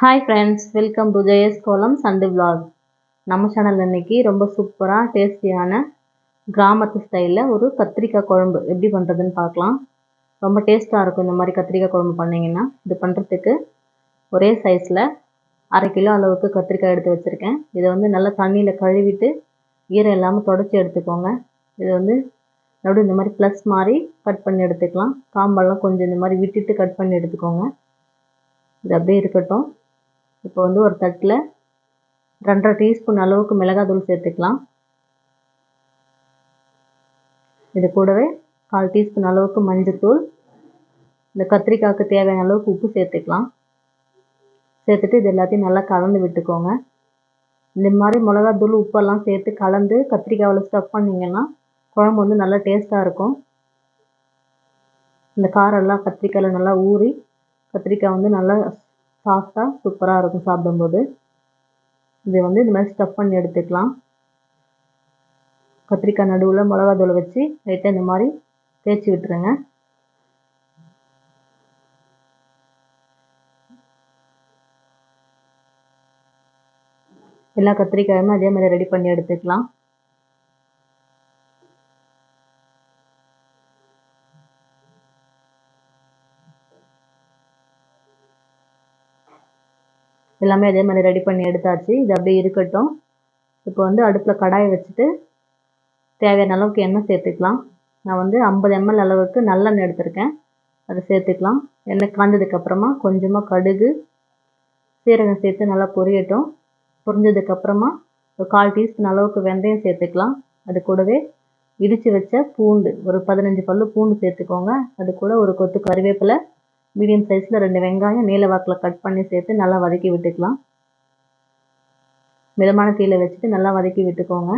Hi friends welcome to Jayas Kolam சண்டு vlog. நம்ம channel இன்றைக்கி ரொம்ப சூப்பராக டேஸ்டியான கிராமத்து ஸ்டைலில் ஒரு கத்திரிக்காய் குழம்பு. எப்படி பண்ணுறதுன்னு பார்க்கலாம். ரொம்ப டேஸ்ட்டாக இருக்கும் இந்த மாதிரி கத்திரிக்காய் குழம்பு பண்ணிங்கன்னா. இது பண்ணுறதுக்கு ஒரே சைஸில் அரை கிலோ அளவுக்கு கத்திரிக்காய் எடுத்து வச்சுருக்கேன். இதை வந்து நல்லா தண்ணியில் கழுவிட்டு ஈரம் இல்லாமல் தொடச்சி எடுத்துக்கோங்க. இது வந்து நடு இந்த மாதிரி ப்ளஸ் மாதிரி கட் பண்ணி எடுத்துக்கலாம். காம்பெல்லாம் கொஞ்சம் இந்த மாதிரி விட்டுட்டு கட் பண்ணி எடுத்துக்கோங்க. இது அப்படியே இருக்கட்டும். இப்போ வந்து ஒரு தட்டில் ரெண்டரை டீஸ்பூன் அளவுக்கு மிளகாத்தூள் சேர்த்துக்கலாம். இது கூடவே கால் டீஸ்பூன் அளவுக்கு மஞ்சத்தூள் இந்த கத்திரிக்காய்க்கு தேவையான அளவுக்கு உப்பு சேர்த்துக்கலாம். சேர்த்துட்டு இது எல்லாத்தையும் நல்லா கலந்து விட்டுக்கோங்க. இந்த மாதிரி மிளகாத்தூள் உப்பெல்லாம் சேர்த்து கலந்து கத்திரிக்காவில் ஸ்டஃப் பண்ணிங்கன்னா குழம்பு வந்து நல்லா டேஸ்ட்டாக இருக்கும். இந்த காரெல்லாம் கத்திரிக்காயில் நல்லா ஊறி கத்திரிக்காய் வந்து நல்லா சாஃப்டாக சூப்பராக இருக்கும் சாப்பிடும்போது. இதை வந்து இந்த மாதிரி ஸ்டஃப் பண்ணி எடுத்துக்கலாம். கத்திரிக்காய் நடுவில் மிளகாத்தூளை வச்சு லைட்டாக இந்த மாதிரி தேய்ச்சி விட்டுருங்க. எல்லா கத்திரிக்காயுமே அதே மாதிரி ரெடி பண்ணி எடுத்துக்கலாம். எல்லாமே அதே மாதிரி ரெடி பண்ணி எடுத்தாச்சு. இது அப்படியே இருக்கட்டும். இப்போ வந்து அடுப்பில் கடாயை வச்சுட்டு தேவையான அளவுக்கு எண்ணெய் சேர்த்துக்கலாம். நான் வந்து ஐம்பது எம்எல் அளவுக்கு நல்லெண்ணெய் எடுத்திருக்கேன். அதை சேர்த்துக்கலாம். எண்ணெய் காய்ஞ்சதுக்கப்புறமா கொஞ்சமாக கடுகு சீரகம் சேர்த்து நல்லா பொரியட்டும். பொரிஞ்சதுக்கப்புறமா ஒரு கால் டீஸ்பூன் அளவுக்கு வெந்தயம் சேர்த்துக்கலாம். அது கூடவே இடித்து வச்ச பூண்டு ஒரு பதினஞ்சு பல்லு பூண்டு சேர்த்துக்கோங்க. அது கூட ஒரு கொத்து கருவேப்பிலை மீடியம் சைஸில் ரெண்டு வெங்காயம் நீல வாக்கில் கட் பண்ணி சேர்த்து நல்லா வதக்கி விட்டுக்கலாம். மிதமான தீயில் வச்சுட்டு நல்லா வதக்கி விட்டுக்கோங்க.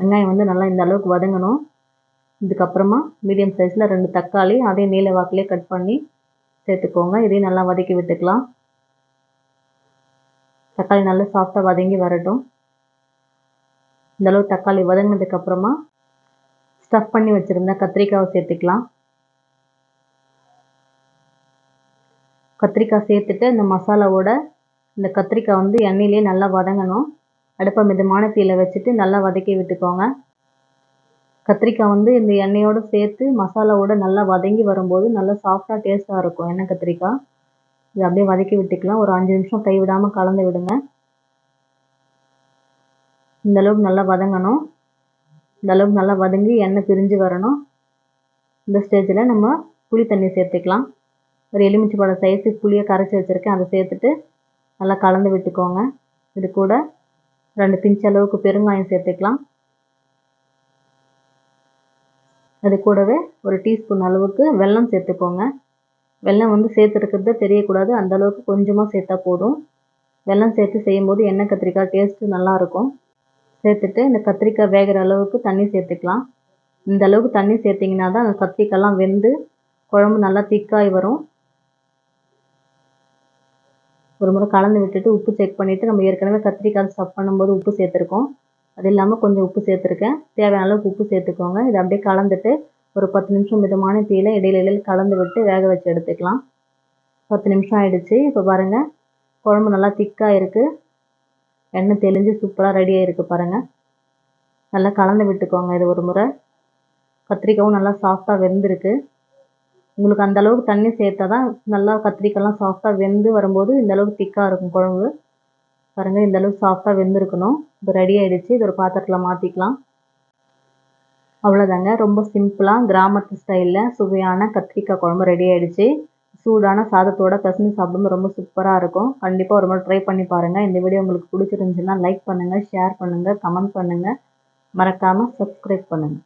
வெங்காயம் வந்து நல்லா இந்த அளவுக்கு வதங்கணும். இதுக்கப்புறமா மீடியம் சைஸில் ரெண்டு தக்காளி அதே நீல வாக்கிலே கட் பண்ணி சேர்த்துக்கோங்க. இதையும் நல்லா வதக்கி விட்டுக்கலாம். தக்காளி நல்லா சாஃப்டாக வதங்கி வரட்டும். இந்தளவு தக்காளி வதங்கினதுக்கப்புறமா ஸ்டஃப் பண்ணி வச்சுருந்த கத்திரிக்காவை சேர்த்துக்கலாம். கத்திரிக்காய் சேர்த்துட்டு இந்த மசாலாவோட இந்த கத்திரிக்காய் வந்து எண்ணெயிலே நல்லா வதங்கணும். அடுப்பை மிதமான தீயில் வச்சுட்டு நல்லா வதக்கி விட்டுக்கோங்க. கத்திரிக்காய் வந்து இந்த எண்ணெயோடு சேர்த்து மசாலாவோட நல்லா வதங்கி வரும்போது நல்லா சாஃப்டாக டேஸ்ட்டாக இருக்கும் எண்ணெய் கத்திரிக்காய். இது அப்படியே வதக்கி விட்டுக்கலாம். ஒரு அஞ்சு நிமிஷம் கை விடாமல் கலந்து விடுங்க. இந்த அளவுக்கு நல்லா வதங்கணும். இந்தளவுக்கு நல்லா வதங்கி எண்ணெய் பிரிஞ்சு வரணும். இந்த ஸ்டேஜில் நம்ம புளி தண்ணி சேர்த்துக்கலாம். ஒரு எலுமிச்சை பழம் சைஸு புளியை கரைச்சி வச்சுருக்கேன். அதை சேர்த்துட்டு நல்லா கலந்து விட்டுக்கோங்க. இது கூட ரெண்டு பிஞ்ச் அளவுக்கு பெருங்காயம் சேர்த்துக்கலாம். அது கூடவே ஒரு டீஸ்பூன் அளவுக்கு வெல்லம் சேர்த்துக்கோங்க. வெல்லம் வந்து சேர்த்துருக்கிறது தெரியக்கூடாது. அந்த அளவுக்கு கொஞ்சமாக சேர்த்தா போதும். வெல்லம் சேர்த்து செய்யும்போது எண்ணெய் கத்திரிக்காய் டேஸ்ட்டு நல்லாயிருக்கும் சேர்த்துட்டு இந்த கத்திரிக்காய் வேகிற அளவுக்கு தண்ணி சேர்த்துக்கலாம். இந்த அளவுக்கு தண்ணி சேர்த்திங்கன்னா தான் அந்த கத்திரிக்காய்லாம் வெந்து குழம்பு நல்லா திக்காகி வரும். ஒரு முறை கலந்து விட்டுட்டு உப்பு செக் பண்ணிவிட்டு நம்ம ஏற்கனவே கத்திரிக்காய் சப் பண்ணும்போது உப்பு சேர்த்துருக்கோம். அது இல்லாமல் கொஞ்சம் உப்பு சேர்த்துருக்கேன். தேவையான அளவுக்கு உப்பு சேர்த்துக்கோங்க. இதை அப்படியே கலந்துட்டு ஒரு பத்து நிமிஷம் மிதமான தீயில இடையில இடையில கலந்து விட்டு வேக வச்சு எடுத்துக்கலாம். பத்து நிமிஷம் ஆயிடுச்சு. இப்போ பாருங்கள் குழம்பு நல்லா திக்காக இருக்குது எண்ணெய் தெளிஞ்சு சூப்பராக ரெடியாக இருக்குது பாருங்கள் நல்லா கலந்து விட்டுக்கோங்க இது ஒரு முறை. கத்திரிக்காயும் நல்லா சாஃப்டாக வெந்திருக்கு. உங்களுக்கு அந்த அளவுக்கு தண்ணி சேர்த்தா தான் நல்லா கத்திரிக்காய்லாம் சாஃப்டாக வெந்து வரும்போது இந்த அளவுக்கு திக்காக இருக்கும் குழம்பு. பாருங்கள் இந்த அளவுக்கு சாஃப்டாக வெந்திருக்கணும். இப்போ ரெடி ஆகிடுச்சு இது ஒரு பாத்திரத்தில் மாற்றிக்கலாம் அவ்வளோதாங்க ரொம்ப சிம்பிளாக கிராமத்து ஸ்டைலில் சுவையான கத்திரிக்காய் குழம்பு ரெடி ஆகிடுச்சு சூடான சாதத்தோட பிசைஞ்சு சாப்பிடும்போது ரொம்ப சூப்பராக இருக்கும். கண்டிப்பாக ஒரு முறை ட்ரை பண்ணி பாருங்கள் இந்த வீடியோ உங்களுக்கு பிடிச்சிருந்துச்சுன்னா லைக் பண்ணுங்கள் ஷேர் பண்ணுங்கள் கமெண்ட் பண்ணுங்கள் மறக்காமல் சப்ஸ்கிரைப் பண்ணுங்கள்